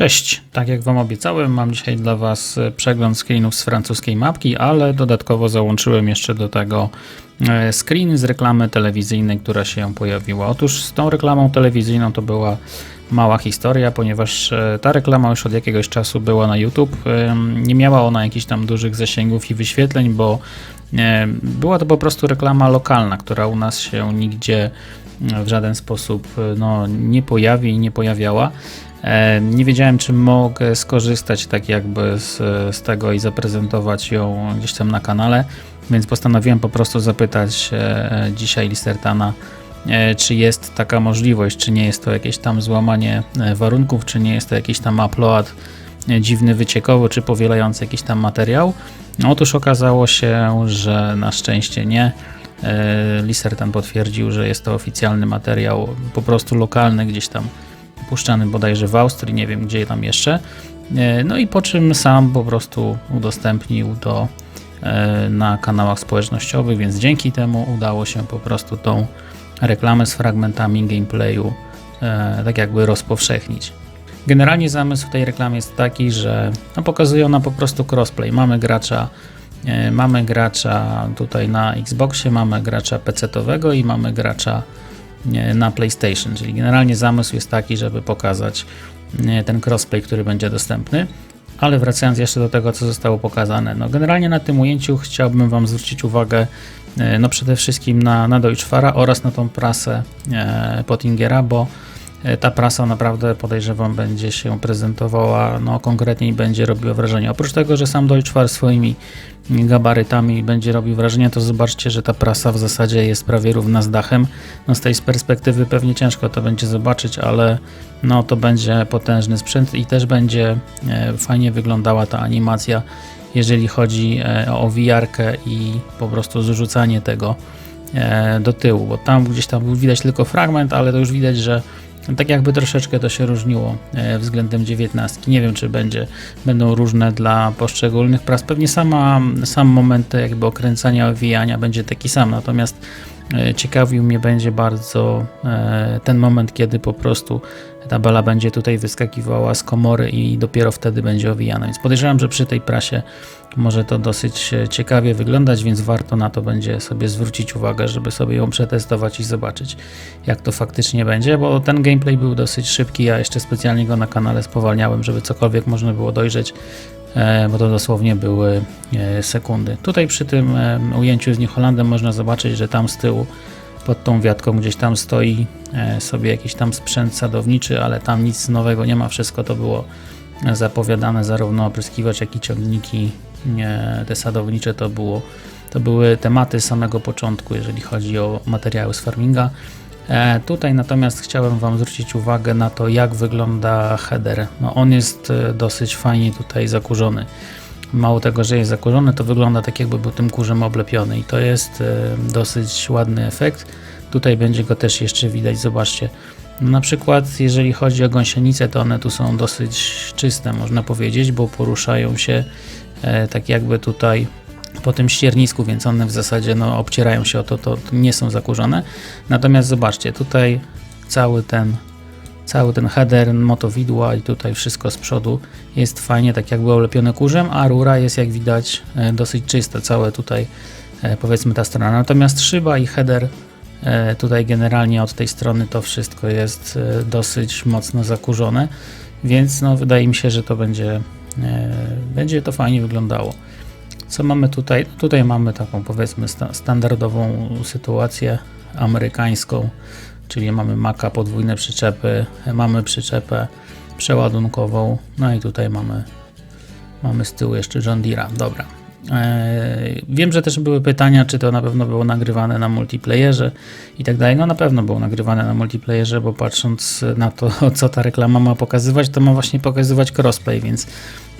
Cześć, tak jak Wam obiecałem, mam dzisiaj dla Was e, przegląd screenów z francuskiej mapki, ale dodatkowo załączyłem jeszcze do tego e, screen z reklamy telewizyjnej, która się pojawiła. Otóż z tą reklamą telewizyjną to była mała historia, ponieważ e, ta reklama już od jakiegoś czasu była na YouTube. Nie miała ona jakichś tam dużych zasięgów i wyświetleń, bo była to po prostu reklama lokalna, która u nas się nigdzie w żaden sposób no, nie pojawi i nie pojawiała. E, nie wiedziałem, czy mogę skorzystać tak jakby z, z tego i zaprezentować ją gdzieś tam na kanale, więc postanowiłem po prostu zapytać e, dzisiaj Listertana, e, czy jest taka możliwość, czy nie jest to jakieś tam złamanie warunków, czy nie jest to jakiś tam upload dziwny, wyciekowy, czy powielający jakiś tam materiał. Otóż okazało się, że na szczęście nie. Listertan potwierdził, że jest to oficjalny materiał, po prostu lokalny, gdzieś tam puszczany bodajże w Austrii, nie wiem gdzie tam jeszcze. E, no i po czym sam po prostu udostępnił to e, na kanałach społecznościowych, więc dzięki temu udało się po prostu tą reklamę z fragmentami gameplayu e, tak jakby rozpowszechnić. Generalnie zamysł tej reklamy jest taki, że no, pokazuje ona po prostu crossplay. Mamy gracza, mamy gracza tutaj na Xboxie, mamy gracza PC-owego i mamy gracza na PlayStation, czyli generalnie zamysł jest taki, żeby pokazać ten crossplay, który będzie dostępny. Ale wracając jeszcze do tego, co zostało pokazane, no generalnie na tym ujęciu chciałbym Wam zwrócić uwagę e, no przede wszystkim na, na Deutschfara oraz na tą prasę e, Pottingera, bo ta prasa naprawdę podejrzewam będzie się prezentowała no, konkretnie i będzie robiła wrażenie. Oprócz tego, że sam Deutschwar swoimi gabarytami będzie robił wrażenie, to zobaczcie, że ta prasa w zasadzie jest prawie równa z dachem. No, z tej perspektywy pewnie ciężko to będzie zobaczyć, ale no, to będzie potężny sprzęt i też będzie e, fajnie wyglądała ta animacja, jeżeli chodzi e, o wiarkę i po prostu zrzucanie tego do tyłu, bo tam gdzieś tam widać tylko fragment, ale to już widać, że tak jakby troszeczkę to się różniło e, względem 19. Nie wiem, czy będzie, będą różne dla poszczególnych pras. Pewnie sama, sam moment jakby okręcania, owijania będzie taki sam, natomiast e, ciekawił mnie będzie bardzo e, ten moment, kiedy po prostu ta bala będzie tutaj wyskakiwała z komory i dopiero wtedy będzie owijana. Więc podejrzewam, że przy tej prasie może to dosyć ciekawie wyglądać, więc warto na to będzie sobie zwrócić uwagę, żeby sobie ją przetestować i zobaczyć, jak to faktycznie będzie, bo ten gameplay był dosyć szybki. Ja jeszcze specjalnie go na kanale spowalniałem, żeby cokolwiek można było dojrzeć, e, bo to dosłownie były e, sekundy. Tutaj przy tym e, ujęciu z New Hollandem można zobaczyć, że tam z tyłu pod tą wiatką gdzieś tam stoi sobie jakiś tam sprzęt sadowniczy, ale tam nic nowego nie ma, wszystko to było zapowiadane, zarówno opryskiwacz, jak i ciągniki te sadownicze to, było, to były tematy samego początku, jeżeli chodzi o materiały z farminga. E, tutaj natomiast chciałem Wam zwrócić uwagę na to, jak wygląda header. No, on jest e, dosyć fajnie tutaj zakurzony. Mało tego, że jest zakurzony, to wygląda tak jakby był tym kurzem oblepiony i to jest e, dosyć ładny efekt. Tutaj będzie go też jeszcze widać, zobaczcie. Na przykład jeżeli chodzi o gąsienice, to one tu są dosyć czyste, można powiedzieć, bo poruszają się tak jakby tutaj po tym ściernisku, więc one w zasadzie no, obcierają się o to, to nie są zakurzone. Natomiast zobaczcie, tutaj cały ten cały ten header, motowidła i tutaj wszystko z przodu jest fajnie tak jakby olepione kurzem, a rura jest jak widać e, dosyć czysta, całe tutaj e, powiedzmy ta strona. Natomiast szyba i header tutaj generalnie od tej strony to wszystko jest dosyć mocno zakurzone, więc no wydaje mi się, że to będzie E, będzie to fajnie wyglądało. Co mamy tutaj? Tutaj mamy taką powiedzmy standardową sytuację amerykańską, czyli mamy maka, podwójne przyczepy, mamy przyczepę przeładunkową, no i tutaj mamy, mamy z tyłu jeszcze John Deere'a. Dobra. E, wiem, że też były pytania, czy to na pewno było nagrywane na multiplayerze i tak dalej. No na pewno było nagrywane na multiplayerze, bo patrząc na to, co ta reklama ma pokazywać, to ma właśnie pokazywać crossplay, więc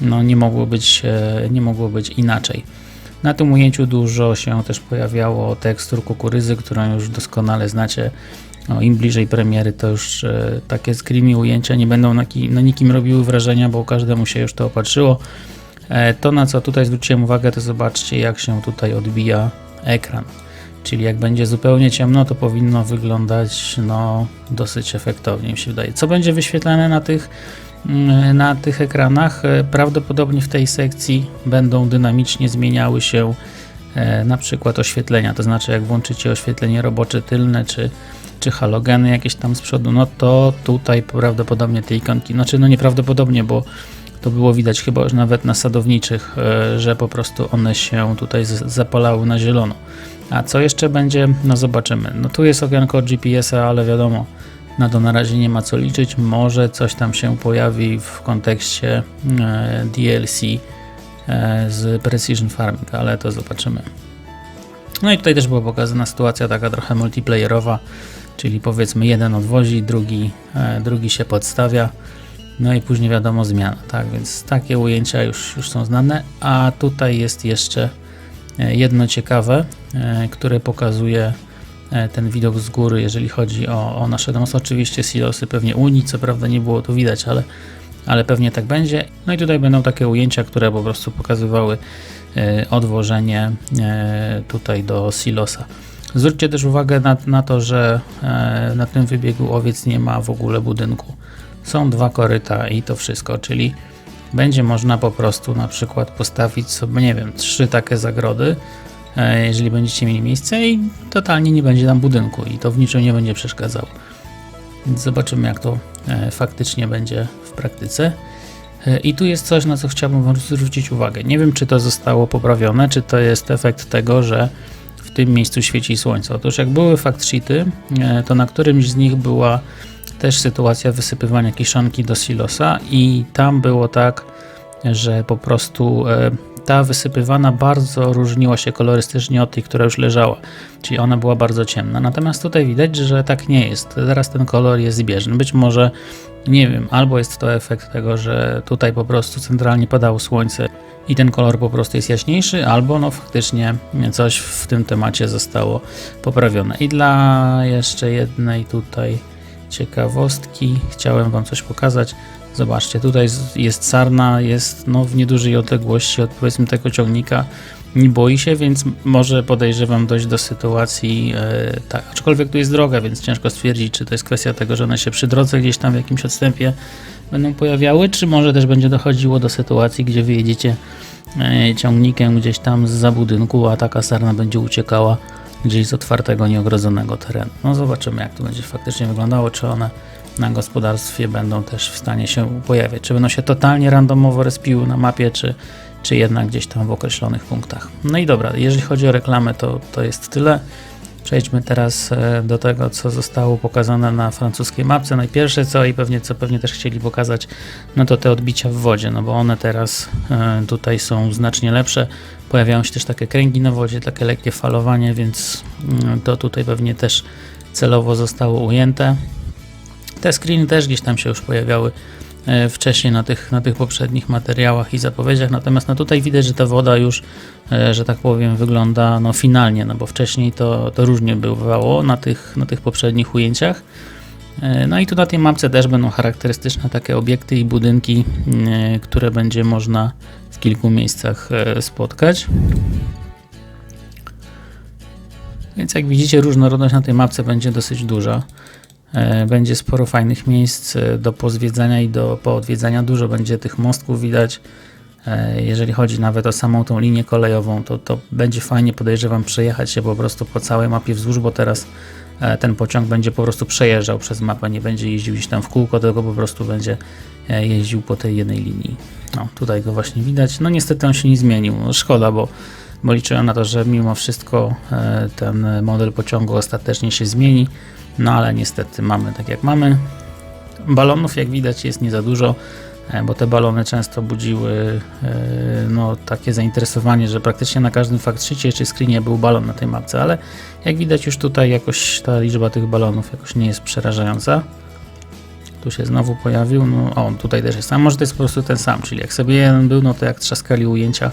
no nie mogło być, e, nie mogło być inaczej. Na tym ujęciu dużo się też pojawiało tekstur kukurydzy, którą już doskonale znacie. No, Im bliżej premiery, to już e, takie screeny ujęcia nie będą na, ki, na nikim robiły wrażenia, bo każdemu się już to opatrzyło. E, to, na co tutaj zwróciłem uwagę, to zobaczcie, jak się tutaj odbija ekran. Czyli jak będzie zupełnie ciemno, to powinno wyglądać no, dosyć efektownie, mi się wydaje. Co będzie wyświetlane na tych na tych ekranach. E, Prawdopodobnie w tej sekcji będą dynamicznie zmieniały się e, na przykład oświetlenia, to znaczy jak włączycie oświetlenie robocze tylne czy, czy halogeny jakieś tam z przodu, no to tutaj prawdopodobnie te ikonki, znaczy no nieprawdopodobnie, bo to było widać chyba już nawet na sadowniczych, e, że po prostu one się tutaj zapalały na zielono. A co jeszcze będzie? No zobaczymy. No tu jest okienko GPS-a, ale wiadomo, na to na razie nie ma co liczyć. Może coś tam się pojawi w kontekście e, DLC e, z Precision Farming, ale to zobaczymy. No i tutaj też była pokazana sytuacja taka trochę multiplayerowa, czyli powiedzmy jeden odwozi, drugi, e, drugi się podstawia. No i później wiadomo zmiana, tak? Więc takie ujęcia już, już są znane, a tutaj jest jeszcze jedno ciekawe, które pokazuje ten widok z góry, jeżeli chodzi o, o nasze domostwo. Oczywiście silosy pewnie Unii, co prawda nie było tu widać, ale, ale pewnie tak będzie. No i tutaj będą takie ujęcia, które po prostu pokazywały e, odwożenie e, tutaj do silosa. Zwróćcie też uwagę na, na to, że e, na tym wybiegu owiec nie ma w ogóle budynku. Są dwa koryta i to wszystko, czyli będzie można po prostu na przykład postawić sobie, nie wiem, trzy takie zagrody, e, jeżeli będziecie mieli miejsce i totalnie nie będzie tam budynku i to w niczym nie będzie przeszkadzało. Więc zobaczymy jak to e, faktycznie będzie w praktyce. E, I tu jest coś, na co chciałbym Wam zwrócić uwagę. Nie wiem, czy to zostało poprawione, czy to jest efekt tego, że w tym miejscu świeci słońce. Otóż jak były fact sheety, e, to na którymś z nich była też sytuacja wysypywania kiszonki do silosa i tam było tak, że po prostu e, ta wysypywana bardzo różniła się kolorystycznie od tej, która już leżała, czyli ona była bardzo ciemna. Natomiast tutaj widać, że tak nie jest. Teraz ten kolor jest zbieżny. Być może, nie wiem, albo jest to efekt tego, że tutaj po prostu centralnie padało słońce i ten kolor po prostu jest jaśniejszy, albo no faktycznie coś w tym temacie zostało poprawione. I dla jeszcze jednej tutaj ciekawostki chciałem Wam coś pokazać. Zobaczcie, tutaj z- jest sarna, jest no, w niedużej odległości od powiedzmy tego ciągnika. Nie boi się, więc może podejrzewam dojść do sytuacji, e, tak, aczkolwiek tu jest droga, więc ciężko stwierdzić, czy to jest kwestia tego, że one się przy drodze gdzieś tam w jakimś odstępie będą pojawiały, czy może też będzie dochodziło do sytuacji, gdzie wyjedziecie e, ciągnikiem gdzieś tam za budynku, a taka sarna będzie uciekała gdzieś z otwartego, nieogrodzonego terenu. No zobaczymy, jak to będzie faktycznie wyglądało, czy one na gospodarstwie będą też w stanie się pojawiać. Czy będą się totalnie randomowo respiły na mapie, czy, czy jednak gdzieś tam w określonych punktach. No i dobra, jeżeli chodzi o reklamę, to, to jest tyle. Przejdźmy teraz e, do tego, co zostało pokazane na francuskiej mapce. No i pierwsze co i pewnie co pewnie też chcieli pokazać, no to te odbicia w wodzie, no bo one teraz e, tutaj są znacznie lepsze. Pojawiają się też takie kręgi na wodzie, takie lekkie falowanie, więc mm, to tutaj pewnie też celowo zostało ujęte. Te screeny też gdzieś tam się już pojawiały e, wcześniej na tych, na tych poprzednich materiałach i zapowiedziach, natomiast no tutaj widać, że ta woda już, e, że tak powiem, wygląda no finalnie, no bo wcześniej to, to różnie bywało na tych, na tych poprzednich ujęciach. E, No i tu na tej mapce też będą charakterystyczne takie obiekty i budynki, które będzie można w kilku miejscach spotkać. Więc jak widzicie, różnorodność na tej mapce będzie dosyć duża. E, Będzie sporo fajnych miejsc e, do pozwiedzania i do poodwiedzania. Dużo będzie tych mostków widać. E, Jeżeli chodzi nawet o samą tą linię kolejową, to, to będzie fajnie, podejrzewam, przejechać się po prostu po całej mapie wzdłuż, bo teraz ten pociąg będzie po prostu przejeżdżał przez mapę, nie będzie jeździł gdzieś tam w kółko, tylko po prostu będzie jeździł po tej jednej linii. No, tutaj go właśnie widać. No niestety on się nie zmienił. No, szkoda, bo, bo liczyłem na to, że mimo wszystko ten model pociągu ostatecznie się zmieni. No ale niestety mamy tak jak mamy. Balonów jak widać jest nie za dużo, e, bo te balony często budziły e, no, takie zainteresowanie, że praktycznie na każdym faktsheetie czy screenie był balon na tej mapce, ale jak widać już tutaj jakoś ta liczba tych balonów jakoś nie jest przerażająca. Tu się znowu pojawił, no o, tutaj też jest sam, może to jest po prostu ten sam, czyli jak sobie jeden był, no to jak trzaskali ujęcia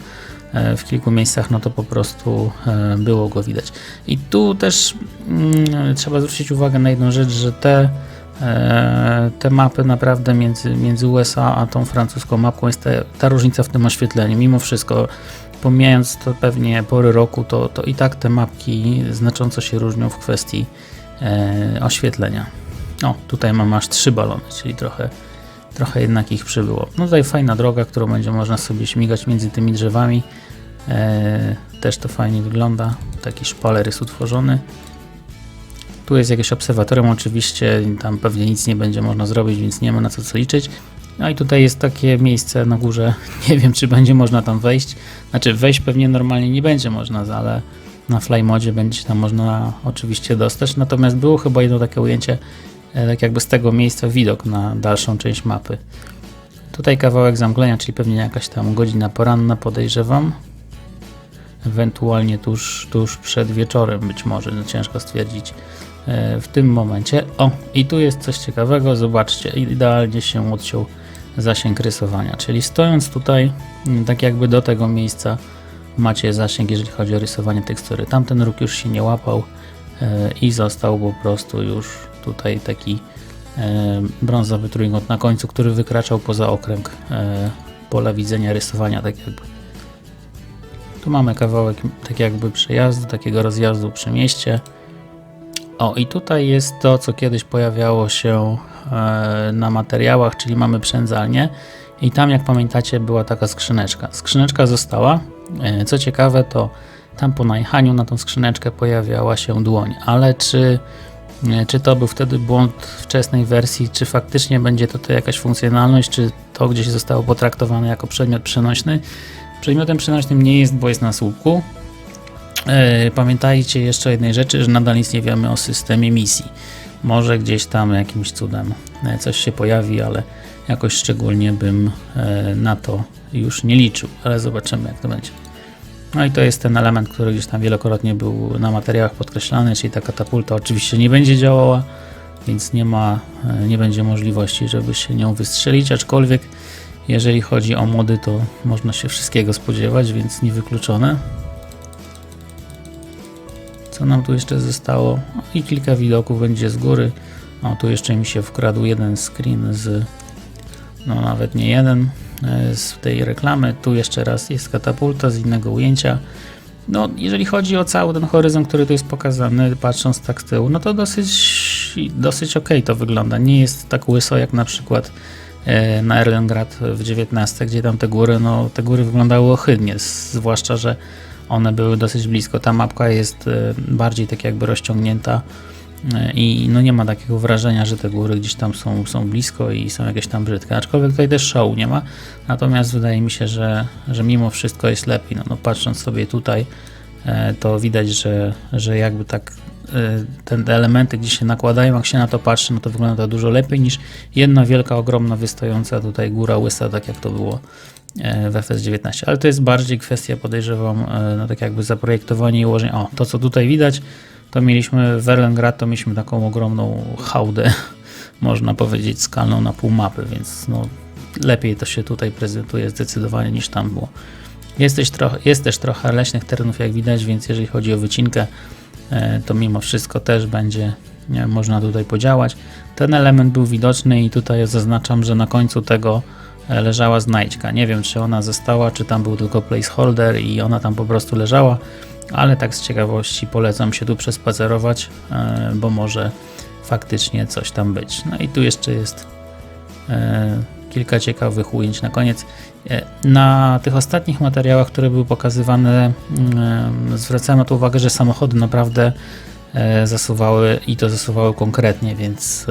w kilku miejscach, no to po prostu e, było go widać. I tu też mm, trzeba zwrócić uwagę na jedną rzecz, że te, e, te mapy naprawdę między, między USA a tą francuską mapką jest ta, ta różnica w tym oświetleniu. Mimo wszystko, pomijając to pewnie pory roku, to, to i tak te mapki znacząco się różnią w kwestii e, oświetlenia. O, tutaj mam aż trzy balony, czyli trochę, trochę jednak ich przybyło. No tutaj fajna droga, którą będzie można sobie śmigać między tymi drzewami. E, też to fajnie wygląda. Taki szpaler jest utworzony. Tu jest jakieś obserwatorium oczywiście, tam pewnie nic nie będzie można zrobić, więc nie ma na co co liczyć. No i tutaj jest takie miejsce na górze, nie wiem czy będzie można tam wejść. Znaczy wejść pewnie normalnie nie będzie można, ale na flymodzie będzie tam można oczywiście dostać. Natomiast było chyba jedno takie ujęcie, tak jakby z tego miejsca widok na dalszą część mapy. Tutaj kawałek zamglenia, czyli pewnie jakaś tam godzina poranna podejrzewam. Ewentualnie tuż, tuż przed wieczorem być może, no ciężko stwierdzić e, w tym momencie. O, i tu jest coś ciekawego, zobaczcie, idealnie się odciął zasięg rysowania, czyli stojąc tutaj, tak jakby do tego miejsca macie zasięg, jeżeli chodzi o rysowanie tekstury. Tamten róg już się nie łapał e, i został po prostu już tutaj taki e, brązowy trójkąt na końcu, który wykraczał poza okręg e, pola widzenia rysowania, tak jakby. Tu mamy kawałek tak jakby przejazdu, takiego rozjazdu przy mieście. O, i tutaj jest to, co kiedyś pojawiało się na materiałach, czyli mamy przędzalnię. I tam, jak pamiętacie, była taka skrzyneczka. Skrzyneczka została, E, co ciekawe, to tam po najechaniu na tą skrzyneczkę pojawiała się dłoń, ale czy, e, czy to był wtedy błąd wczesnej wersji, czy faktycznie będzie to, to jakaś funkcjonalność, czy to gdzieś zostało potraktowane jako przedmiot przenośny? Przedmiotem przenośnym nie jest, bo jest na słupku. E, pamiętajcie jeszcze o jednej rzeczy, że nadal nic nie wiemy o systemie misji. Może gdzieś tam jakimś cudem coś się pojawi, ale jakoś szczególnie bym na to już nie liczył, ale zobaczymy jak to będzie. No i to jest ten element, który gdzieś tam wielokrotnie był na materiałach podkreślany, czyli ta katapulta oczywiście nie będzie działała, więc nie ma, e, nie będzie możliwości, żeby się nią wystrzelić, aczkolwiek jeżeli chodzi o mody, to można się wszystkiego spodziewać, więc niewykluczone. Co nam tu jeszcze zostało? I kilka widoków będzie z góry. O, tu jeszcze mi się wkradł jeden screen z, no nawet nie jeden, z tej reklamy. Tu jeszcze raz jest katapulta z innego ujęcia. No, jeżeli chodzi o cały ten horyzont, który tu jest pokazany, patrząc tak z tyłu, no to dosyć, dosyć ok to wygląda. Nie jest tak łyso jak na przykład e, na Erlengrad w 19, gdzie tam te góry, no te góry wyglądały ohydnie, zwłaszcza, że one były dosyć blisko. Ta mapka jest e, bardziej tak jakby rozciągnięta i no nie ma takiego wrażenia, że te góry gdzieś tam są, są blisko i są jakieś tam brzydkie, aczkolwiek tutaj też show nie ma, natomiast wydaje mi się, że, że mimo wszystko jest lepiej, no, no patrząc sobie tutaj e, to widać, że, że jakby tak e, te elementy gdzie się nakładają, jak się na to patrzy, no to wygląda to dużo lepiej niż jedna wielka, ogromna, wystająca tutaj góra łysa, tak jak to było e, w FS19, ale to jest bardziej kwestia, podejrzewam, no tak jakby zaprojektowania i ułożenia. O, to co tutaj widać, to mieliśmy w Erlengrad, to mieliśmy taką ogromną hałdę, można powiedzieć, skalną na pół mapy, więc no, lepiej to się tutaj prezentuje zdecydowanie niż tam było. Jest też, trochę, jest też trochę leśnych terenów, jak widać, więc jeżeli chodzi o wycinkę, e, to mimo wszystko też będzie można tutaj podziałać. Ten element był widoczny i tutaj zaznaczam, że na końcu tego e, leżała znajdźka. Nie wiem, czy ona została, czy tam był tylko placeholder i ona tam po prostu leżała ale tak z ciekawości polecam się tu przespacerować, e, bo może faktycznie coś tam być. No i tu jeszcze jest e, kilka ciekawych ujęć na koniec. E, na tych ostatnich materiałach, które były pokazywane, mm, zwracałem na to uwagę, że samochody naprawdę zasuwały i to zasuwały konkretnie, więc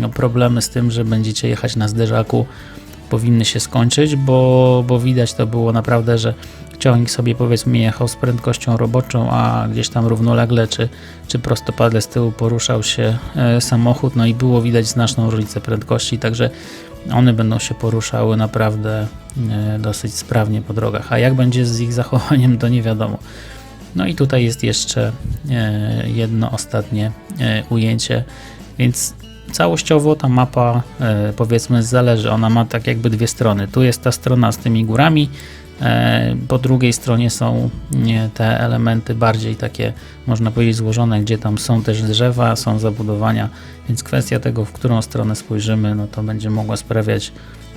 no, problemy z tym, że będziecie jechać na zderzaku powinny się skończyć, bo, bo widać to było naprawdę, że ciągnik sobie powiedzmy jechał z prędkością roboczą, a gdzieś tam równolegle czy, czy prostopadle z tyłu poruszał się e, samochód, no i było widać znaczną różnicę prędkości, także one będą się poruszały naprawdę e, dosyć sprawnie po drogach, a jak będzie z ich zachowaniem to nie wiadomo. No i tutaj jest jeszcze e, jedno ostatnie ujęcie, więc całościowo ta mapa powiedzmy zależy, ona ma tak jakby dwie strony. Tu jest ta strona z tymi górami, po drugiej stronie są te elementy bardziej takie, można powiedzieć, złożone, gdzie tam są też drzewa, są zabudowania, więc kwestia tego, w którą stronę spojrzymy, no to będzie mogła sprawiać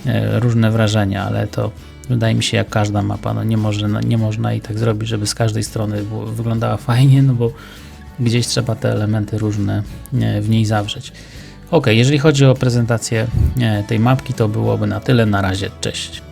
e, różne wrażenia, ale to wydaje mi się jak każda mapa, no nie, może, no nie można i tak zrobić, żeby z każdej strony wyglądała fajnie, no bo gdzieś trzeba te elementy różne w niej zawrzeć. Ok, jeżeli chodzi o prezentację e, tej mapki, to byłoby na tyle. Na razie, cześć.